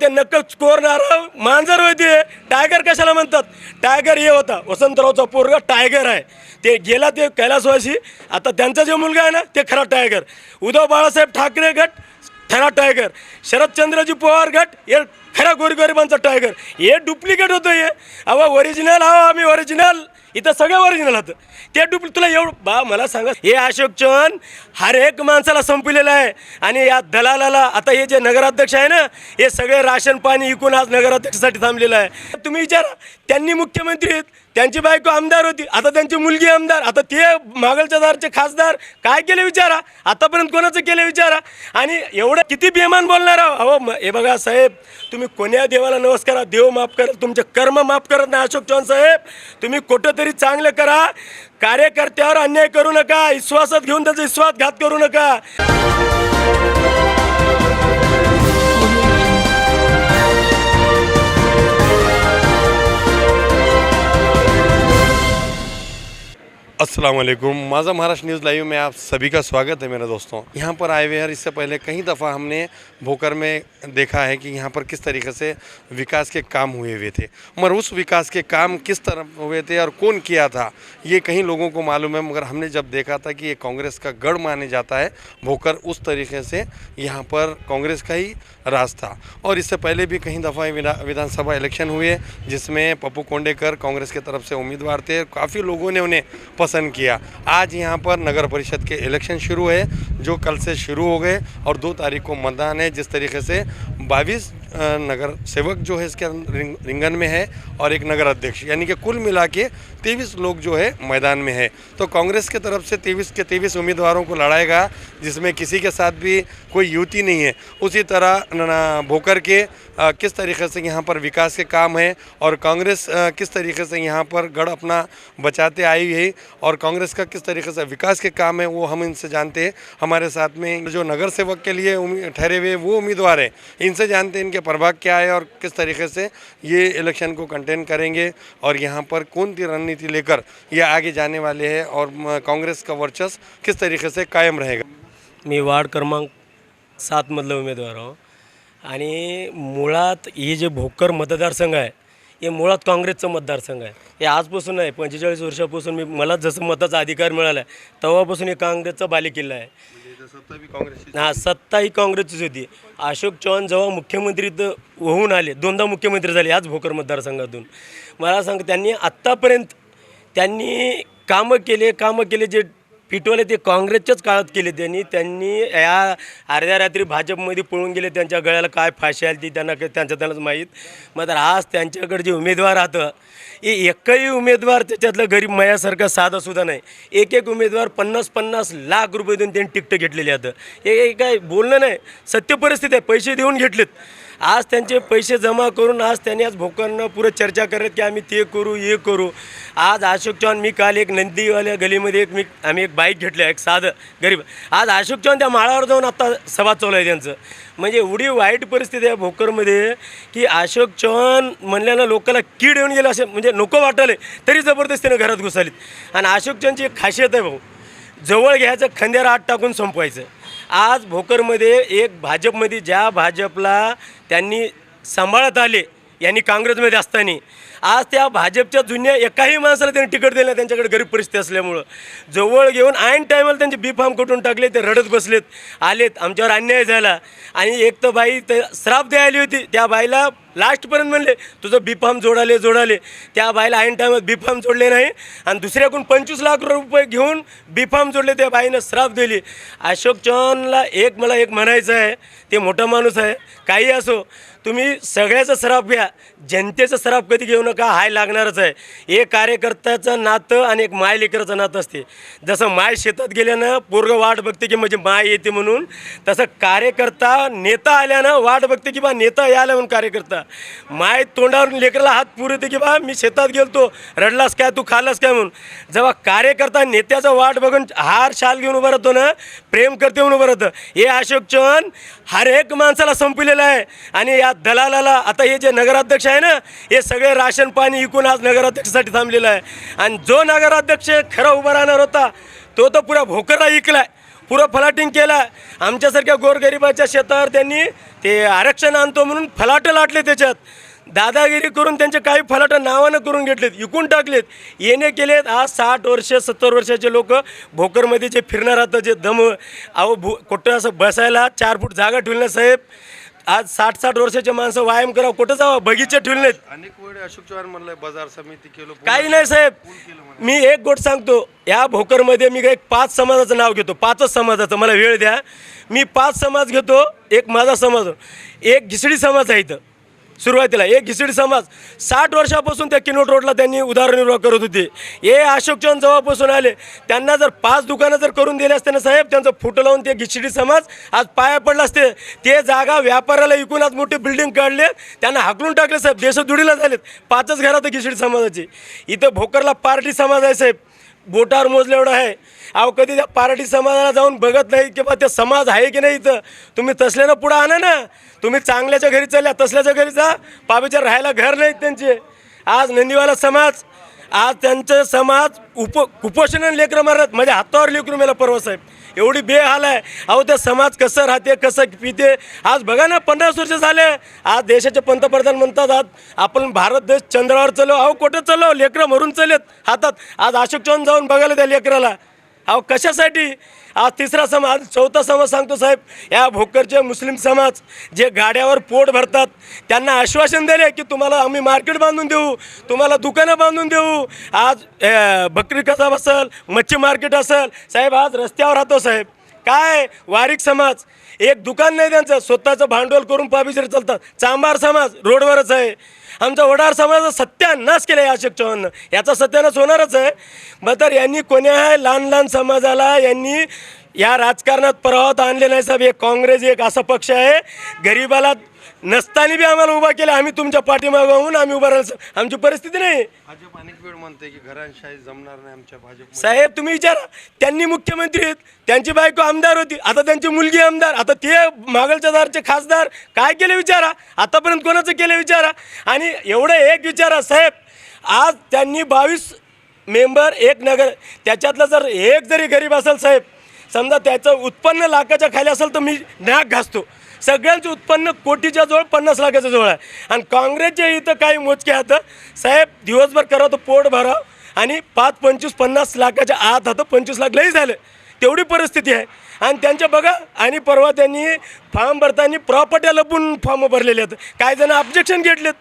ते नक्कल कोरणार मांजर होते. टायगर कशाला म्हणतात? टायगर हे होता. वसंतरावचा पोरगा टायगर आहे. ते गेला ते कैलासवासी. आता त्यांचा जो मुलगा आहे ना ते खरा टायगर उद्धव बाळासाहेब ठाकरे गट खरा टायगर शरदचंद्रजी पवार गट हे खरा गोरगरिबांचा टायगर हे डुप्लिकेट होतं हे. अहो ओरिजिनल अहो आम्ही ओरिजिनल इथं सगळं ओरिजिनल होतं. ते डुप्ली तुला एवढं बा मला सांगा हे अशोक चव्हाण हर एक माणसाला संपलेलं आहे. आणि या दलालाला आता हे जे नगराध्यक्ष आहे ना हे सगळे राशन पाणी इकून आज नगराध्यक्षासाठी थांबलेलं आहे. तुम्ही विचारा त्यांनी मुख्यमंत्री आहेत. त्यांची बायको आमदार होती. आता त्यांची मुलगी आमदार. आता ते मागलच्या दारचे खासदार. काय केले विचारा. आतापर्यंत कोणाचं केलं विचारा. आणि एवढं किती बेमान बोलणार आहो. अहो हे बघा साहेब तुम्ही कोण्या देवाला नमस्कार देव माफ करा तुमचे कर्म माफ करत नाही अशोक चव्हाण साहेब. तुम्ही कुठं तरी चांगलं करा. कार्यकर्त्यावर अन्याय करू नका. विश्वासात घेऊन त्याचा विश्वासघात करू नका. वालेकुम माज़ा महाराष्ट्र न्यूज़ लाइव में आप सभी का स्वागत है मेरे दोस्तों। यहाँ पर आए हुए हैं और इससे पहले कई दफ़ा हमने भोकर में देखा है कि यहाँ पर किस तरीके से विकास के काम हुए हुए थे। मगर उस विकास के काम किस तरह हुए थे और कौन किया था, ये कहीं लोगों को मालूम है। मगर हमने जब देखा था कि ये कांग्रेस का गढ़ माने जाता है, भोकर उस तरीके से यहाँ पर कांग्रेस का ही राज था और इससे पहले भी कहीं दफ़ा विधा- विधानसभा इलेक्शन हुए, जिसमें पप्पू कोंडेकर कांग्रेस के तरफ़ से उम्मीदवार थे। काफ़ी लोगों ने उन्हें पसंद किया। आज यहाँ पर नगर परिषद के इलेक्शन शुरू है, जो कल से शुरू हो गए और दो तारीख को मतदान है, जिस तरीके से बाईस नगर सेवक जो है इसके रिंग, रिंगन में है और एक नगर अध्यक्ष यानी कि कुल मिला के तेईस लोग जो है मैदान में है। तो कांग्रेस के तरफ़ से तेईस के तेईस उम्मीदवारों को लड़ाएगा जिसमें किसी के साथ भी कोई युति नहीं है। उसी तरह भोकर के अ, किस तरीके से यहाँ पर विकास के काम है और कांग्रेस अ, किस तरीके से यहाँ पर गढ़ अपना बचाते आई है और कांग्रेस का किस तरीके से विकास के काम है वो हम इनसे जानते हैं। हमारे साथ में जो नगर सेवक के लिए ठहरे हुए वो उम्मीदवार हैं इनसे जानते हैं इनके प्रभाग क्या है और किस तरीके से ये इलेक्शन को कंटेन करेंगे और यहाँ पर कौन सी रणनीति लेकर ये आगे जाने वाले हैं और कांग्रेस का वर्चस्व किस तरीके से कायम रहेगा? मी वार्ड क्रमांक सातमधला उमेदवार आहो आणि मुळात हे जे भोकर मतदारसंघ आहे हे मुळात काँग्रेसचं मतदारसंघ आहे. हे आजपासून नाही पंचेचाळीस वर्षापासून मी मला जसं मताचा अधिकार मिळाला आहे तेव्हापासून हे काँग्रेसचा बालेकिल्ला आहे. हा सत्ता ही काँग्रेसचीच होती. अशोक चव्हाण जेव्हा मुख्यमंत्री होऊन आले दोनदा मुख्यमंत्री झाले याच भोकर मतदारसंघातून. मला सांग त्यांनी आत्तापर्यंत त्यांनी कामं केले कामं केले जे पिटवले ते काँग्रेसच्याच काळात केले त्यांनी. त्यांनी या अर्ध्या रात्री भाजपमध्ये पळून गेले त्यांच्या गळ्याला काय फाशी आली ती त्यांना त्यांच्या त्यांचं त्यांनाच माहीत. मात्र आज त्यांच्याकडे जे उमेदवार राहतं हे एकही उमेदवार त्याच्यातलं गरीब मयासारखा साधासुद्धा नाही. एक एक उमेदवार पन्नास पन्नास लाख रुपये देऊन त्यांनी तिकटं घेतलेली आहेत हे काय बोलणं नाही. सत्य परिस्थिती आहे. पैसे देऊन घेतलेत. आज त्यांचे पैसे जमा करून आज त्यांनी आज भोकरनं पुरं चर्चा करत की आम्ही ते करू हे करू. आज अशोक चव्हाण मी काल एक नंदीवाल्या गलीमध्ये एक मी आम्ही एक बाईक घेतलं एक साधं गरीब. आज अशोक चव्हाण त्या माळावर जाऊन आत्ता सभा चालू आहे त्यांचं. म्हणजे एवढी वाईट परिस्थिती आहे भोकरमध्ये की अशोक चव्हाण म्हणल्यानं लोकांना कीड येऊन गेलं असं म्हणजे नको वाटले तरी जबरदस्तीनं घरात घुसालीत. आणि अशोक चव्हाणची एक खासियत आहे भाऊ जवळ घ्यायचं खंद्यावर आत टाकून संपवायचं. आज भोकरमध्ये एक भाजपमध्ये ज्या भाजपला त्यांनी सांभाळत आले यांनी काँग्रेसमध्ये असताना आज त्या भाजपच्या जुन्या एकाही माणसाला त्यांनी तिकीट दिलं त्यांच्याकडे गरीब परिस्थिती असल्यामुळं. जवळ घेऊन ऐन टायमाला त्यांचे बी फार्म कटून टाकले ते रडत बसलेत आलेत आमच्यावर अन्याय झाला. आणि एक तर बाई ते श्राप द्यायली होती त्या बाईला लास्टपर्यंत म्हणले तुझं बी फार्म जोडाले जोडाले. त्या बाईला ऐन टायमात बी फार्म जोडले नाही आणि दुसऱ्याकडून पंचवीस लाख रुपये घेऊन बी फार्म जोडले त्या बाईनं श्राप दिली. अशोक चव्हाणला एक मला एक म्हणायचं आहे ते मोठा माणूस आहे काही असो तुम्ही सगळ्याचा सराफ घ्या जनतेचा सराफ कधी घेऊ नका हाय लागणारच आहे. एक कार्यकर्त्याचं नातं आणि एक माय लेकराचं नातं असते. जसं माय शेतात गेल्यानं पोरगं वाट बघते की म्हणजे माय येते म्हणून तसं कार्यकर्ता नेता आल्यानं वाट बघते की बा नेता यायला म्हणून कार्यकर्ता. माय तोंडावर लेकराला हात पुरवते की बा मी शेतात गेलतो रडलास काय तू खाल्लास काय म्हणून. जेव्हा कार्यकर्ता नेत्याचा वाट बघून हार शाल घेऊन उभं राहतो ना प्रेम करते म्हणून उभं राहतं. हे अशोक चव्हाण हर एक माणसाला संपलेलं आहे. आणि या दलालाला आता हे जे नगराध्यक्ष आहे ना हे सगळे राशन पाणी विकून आज नगराध्यक्षासाठी थांबलेला आहे. आणि जो नगराध्यक्ष खरा उभा राहणार होता तो तर पुरा भोकरला इकलाय. पुरं फलाटिंग केलं आमच्यासारख्या गोरगरिबाच्या शेतावर त्यांनी ते आरक्षण आणतो म्हणून फलाटं लाटले त्याच्यात. दादागिरी करून त्यांचे काही फलाटं नावानं करून घेतलेत विकून टाकलेत. येणे केलेत आज साठ वर्ष सत्तर वर्षाचे लोक भोकरमध्ये जे फिरणार आता जे दम अहो भू कुठं असं बसायला चार फूट जागा ठेवली साहेब? आज साठ साठ वर्षाचे माणसं व्यायाम करावं कुठं जावं? बगीचे ठेवले नाहीत. अनेक वेळ अशोक चव्हाण म्हणलंय बाजार समिती केलो काही नाही साहेब. मी एक गोष्ट सांगतो या भोकरमध्ये मी एक पाच समाजाचं नाव घेतो पाचच समाजाचं मला वेळ द्या. मी पाच समाज घेतो एक माझा समाज एक घिसडी समाज आहे इथं. सुरुवातीला एक घिसडी समाज साठ वर्षापासून त्या किनोट रोडला त्यांनी उदारनिर्वाह करत होते. हे अशोक चव्हाण जेव्हापासून आले त्यांना जर पाच दुकानं जर करून दिले असते ना साहेब त्यांचं फुटं लावून ते घिसडी समाज आज पाया पडला असते. ते जागा व्यापाराला विकून आज मोठी बिल्डिंग काढले त्यांना हाकलून टाकले साहेब. देशदुडीला झालेत. पाचच घरात घिसडी समाजाची. इथं भोकरला पार्टी समाज आहे साहेब. बोटावर मोजलं एवढं आहे. अहो कधी त्या पार्टी समाजाला जाऊन बघत नाही की बा ते समाज आहे की नाही इथं? तुम्ही तसल्यानं पुढं आणा ना. तुम्ही चांगल्याच्या घरी चालल्या तसल्याच्या घरी जा. पाबीच्या राहायला घर नाहीत त्यांचे. आज नंदीवाला समाज आज त्यांचं समाज उप कुपोषणाने लेकरं मारत माझ्या हातावर लेकरू मेला परवा साहेब. एवढी बेहाल आहे. अहो ते समाज कसं राहते कसं पिते? आज बघा ना पन्नास वर्ष झाले. आज देशाचे पंतप्रधान म्हणतात आज आपण भारत देश चंद्रावर चलो अहो कुठं चलो लेकरं मरून चलेत हातात. आज अशोक चव्हाण जाऊन बघायला त्या लेकराला. अहो कशासाठी? आज तिसरा समाज चौथा समाज सांगतो साहेब या भोकरचे मुस्लिम समाज जे गाड्यावर पोट भरतात त्यांना आश्वासन दिले की तुम्हाला आम्ही मार्केट बांधून देऊ तुम्हाला दुकानं बांधून देऊ. आज बकरी कसाब असेल मच्छी मार्केट असेल साहेब आज रस्त्यावर राहतो साहेब. काय? वारीक समाज. एक दुकान नाही त्यांचं स्वतःचं भांडवल करून पाबिसर चालतात. चांबार समाज रोडवरच आहे. आमचा वडार समाजाचा सत्यानाश केला आहे अशोक चव्हाणनं याचा सत्यानाश होणारच आहे. मग तर यांनी कोण्या लहान लहान समाजाला यांनी या राजकारणात प्रवाहात आणले नाही साहेब. एक काँग्रेस एक असा पक्ष आहे. गरिबाला नसताना बी आम्हाला उभा केला. आम्ही तुमच्या पाठीमागं होऊन आम्ही उभा राहिलो. आमची परिस्थिती नाही. भाजप अनेक वेळ म्हणते की घरांशाही जमणार नाही आमच्या भाजप साहेब तुम्ही विचारा. त्यांनी मुख्यमंत्री आहेत त्यांची बायको आमदार होती आता त्यांची मुलगी आमदार आता ते मागलच्या दारचे खासदार. काय केले विचारा. आतापर्यंत कोणाचं केले विचारा. आणि एवढं एक विचारा साहेब आज त्यांनी बावीस मेंबर एक नगर त्याच्यातलं जर एक जरी गरीब असेल साहेब समजा त्याचं उत्पन्न लाखाच्या खाली असेल तर मी नाक घासतो. सगळ्यांचं उत्पन्न कोटीच्या जवळ पन्नास लाखाच्या जवळ आहे. आणि काँग्रेसचे इथं काही मोजके आहेत साहेब दिवसभर करा तो पोट भरा आणि पाच पंचवीस पन्नास लाखाच्या आत होतं पंचवीस लाख लई झालं. तेवढी परिस्थिती आहे. आणि त्यांच्या बघा आणि परवा त्यांनी फॉर्म भरताना प्रॉपर्ट्या लपून फॉर्म भरलेले आहेत. काही जण ऑब्जेक्शन घेतलेत.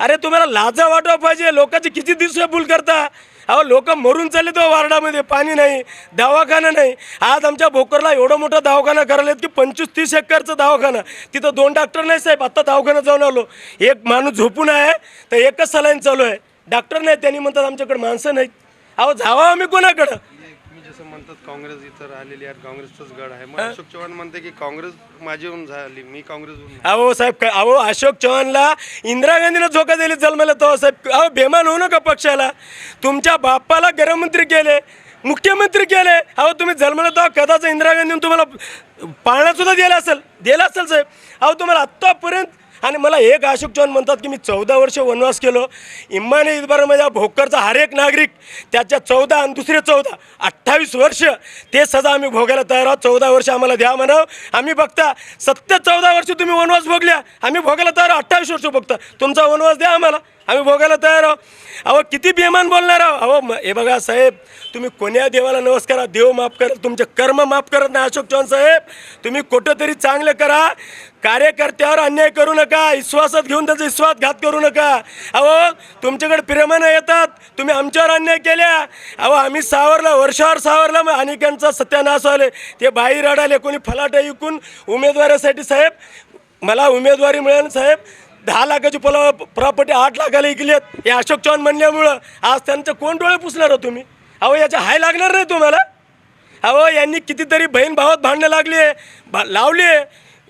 अरे तुम्हाला लाजा वाटवा पाहिजे. लोकांची किती दिवस भूल करता. अहो लोक मरून चालले तो हो वार्डामध्ये. पाणी नाही दवाखाना नाही. आज आमच्या भोकरला एवढं मोठा दवाखाना करायला की पंचवीस तीस एकरचं दवाखाना. तिथं दोन डॉक्टर नाही साहेब आत्ता दवाखाना जाऊन आलो. एक माणूस झोपून आहे तर एकच सलाईन चालू आहे. डॉक्टर नाही त्यांनी म्हणतात आमच्याकडे माणसं नाहीत. अहो जावा आम्ही कोणाकडं? जसं म्हणतात काँग्रेस इथं राहिलेली आहे काँग्रेसचाच गड आहे. मग अशोक चव्हाण म्हणते की काँग्रेस माझी होऊन झाली मी काँग्रेस अहो साहेब काय अहो अशोक चव्हाणला इंदिरा गांधीनं झोका दिली जन्माला तो साहेब. अहो बेमान होऊ नका पक्षाला. तुमच्या बाप्पाला गृहमंत्री केले मुख्यमंत्री केले. अहो तुम्ही जन्माला तो कदाच इंदिरा गांधीनं तुम्हाला पाळण्यात सुद्धा दिला असेल. दिला असेल साहेब. अहो तुम्हाला आत्तापर्यंत आणि मला एक अशोक चव्हाण म्हणतात की मी चौदा वर्ष वनवास केलो. इम्माने इतबारामध्ये भोकरचा हर एक नागरिक त्याच्या चौदा आणि दुसरे चौदा अठ्ठावीस वर्ष ते सजा आम्ही भोगायला तयार आहोत. चौदा वर्ष आम्हाला द्या म्हणावं. आम्ही बघता सत्य चौदा वर्ष तुम्ही वनवास भोगल्या आम्ही भोगायला तयार आहोत. अठ्ठावीस वर्ष बघता तुमचा वनवास द्या आम्हाला. आम्ही भोगायला तयार आहो अहो किती बेमान बोलणार आहो अहो म- हे बघा साहेब तुम्ही कोण्या देवाला नमस्कार देव माफ करत तुमचे कर्म माफ करत नाही अशोक चव्हाण साहेब. तुम्ही कुठं तरी चांगलं करा. कार्यकर्त्यावर अन्याय करू नका विश्वासात घेऊन त्याचा विश्वासघात करू नका. अहो तुमच्याकडे प्रेमानं येतात. तुम्ही आमच्यावर अन्याय केल्या. अहो आम्ही सावरला वर्षावर सावरला मग अनेकांचा सत्यानाश आले ते बाई रडाले कोणी फलाटा विकून उमेदवारासाठी साहेब मला उमेदवारी मिळेल साहेब. दहा लाखाची पला प्रॉपर्टी आठ लाखाला विकलीत हे अशोक चव्हाण म्हणल्यामुळं आज त्यांचं कोण डोळे पुसणार हो तुम्ही? अहो याच्या हाय लागणार नाही तुम्हाला? अहो यांनी कितीतरी बहीण भावात भांडणं लागली आहे. भा लावली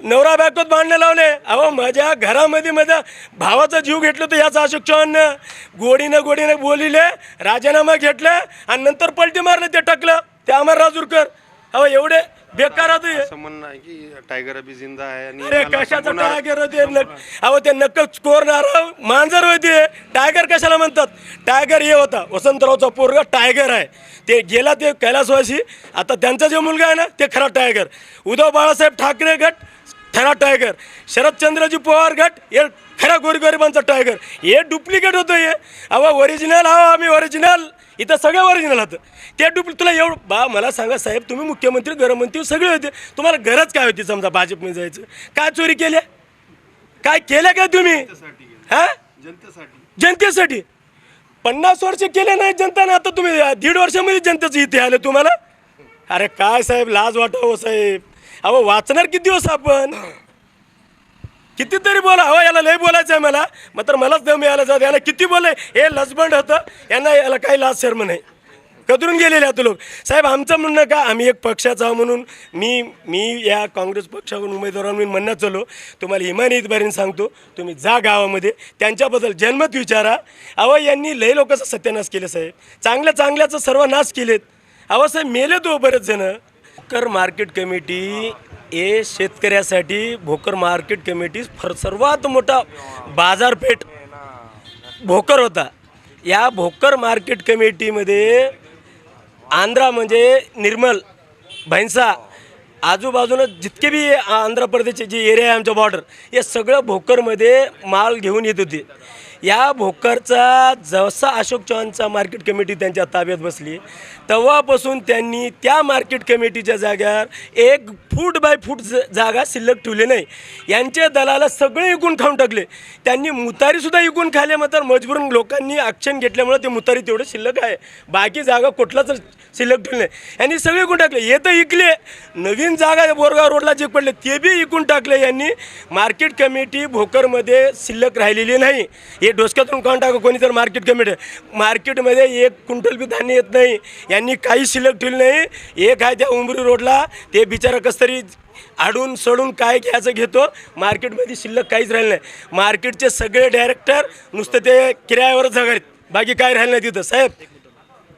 नवरा बायकोत भांडणं लावले अहो माझ्या घरामध्ये माझ्या भावाचा जीव घेतलं तर याचा अशोक चव्हाणनं. गोडीनं गोडीनं बोलिले राजीनामा घेतला आणि नंतर पलटी मारलं ते टकलं. ते अमर राजूरकर अहो एवढे बेकार होते असं म्हणणं आहे की टायगर अभी जिंदा आहे आणि अरे कशाचं टायगर होते अहो ते नक्कल स्कोरणार मांजर होते टायगर कशाला म्हणतात? टायगर हे होता. वसंतरावचा पोरगा टायगर आहे. ते गेला ते कैलासवासी. आता त्यांचा जो मुलगा आहे ना ते खरा टायगर उद्धव बाळासाहेब ठाकरे गट खरा टायगर शरदचंद्रजी पवार गट हे खरा गोरगरिबांचा टायगर हे डुप्लिकेट होतं हे. अहो ओरिजिनल अहो आम्ही ओरिजिनल इथं सगळं ओरिजिनल होतं. ते डुप्लिक तुला एवढं बा मला सांगा साहेब तुम्ही मुख्यमंत्री गृहमंत्री सगळे होते. तुम्हाला गरज काय होती समजा भाजपमध्ये जायचं? काय चोरी केल्या? काय केल्या काय तुम्ही? हा? जनतेसाठी. पन्नास वर्ष केले नाही जनताने आता तुम्ही दीड वर्षामध्ये जनतेचं इथे आलं तुम्हाला? अरे काय साहेब लाज वाटावं साहेब. अहो वाचणार किती दिवस आपण? कितीतरी बोला. अहो याला लय बोलायचं आहे मला मात्र मलाच दम मिळायला जात याला किती बोलाय हे लसबंड होतं. यांना याला काही लाज शर्म नाही. कदरून गेलेले आता लोक. साहेब आमचं म्हणणं का? आम्ही एक पक्षाचा आहो म्हणून. मी मी या काँग्रेस पक्षावरून उमेदवार मी म्हणणं चलो. तुम्हाला इमानी इतबारीने सांगतो. तुम्ही जा गावामध्ये. त्यांच्याबद्दल जन्मत विचारा. अहो यांनी लय लोकांचा सत्यानाश केले साहेब. चांगल्या चांगल्याचं सर्व नाश केलेत. अहो साहेब मेले तो बरेच जण. कर मार्केट कमिटी हे शेतकऱ्यासाठी भोकर मार्केट कमिटी फर सर्वात मोठा बाजारपेठ भोकर होता. या भोकर मार्केट कमिटीमध्ये आंध्रा म्हणजे निर्मल भैंसा आजूबाजूनं जितके बी आंध्र प्रदेशचे जे एरिया आहे आमच्या बॉर्डर हे सगळं भोकरमध्ये माल घेऊन येत होते. या भोकरचा जसा अशोक चव्हाणचा मार्केट कमिटी त्यांच्या ताब्यात बसली. तेव्हापासून त्यांनी त्या मार्केट कमिटीच्या जाग्यावर एक फूट बाय फूट ज जागा शिल्लक ठेवली नाही. यांचे दलाला सगळे इकून खाऊन टाकले. त्यांनी मुतारीसुद्धा इकून खाले मात्र मजबूर लोकांनी ॲक्शन घेतल्यामुळे ते मुतारी तेवढं शिल्लक आहे. बाकी जागा कुठलाच शिल्लक ठेवली नाही. यांनी सगळे इकून टाकले. हे तर इकले. नवीन जागा बोरगाव रोडला जे पडले ते बी इकून टाकले यांनी. मार्केट कमिटी भोकरमध्ये शिल्लक राहिलेली नाही. हे डोसक्यातून कोण टाका कोणी तर मार्केट कमिटी मार्केटमध्ये एक क्विंटल बी धान्य येत नाही. यांनी काही शिल्लक ठेवली नाही. एक आहे त्या उंबरी रोडला. ते बिचारा कसं तरी आडून सडून काय घ्यायचं घेतो. मार्केटमध्ये शिल्लक काहीच राहिलं नाही. मार्केटचे सगळे डायरेक्टर नुसतं ते किरायावरच जगायत बाकी काय राहिलं नाही तिथं. साहेब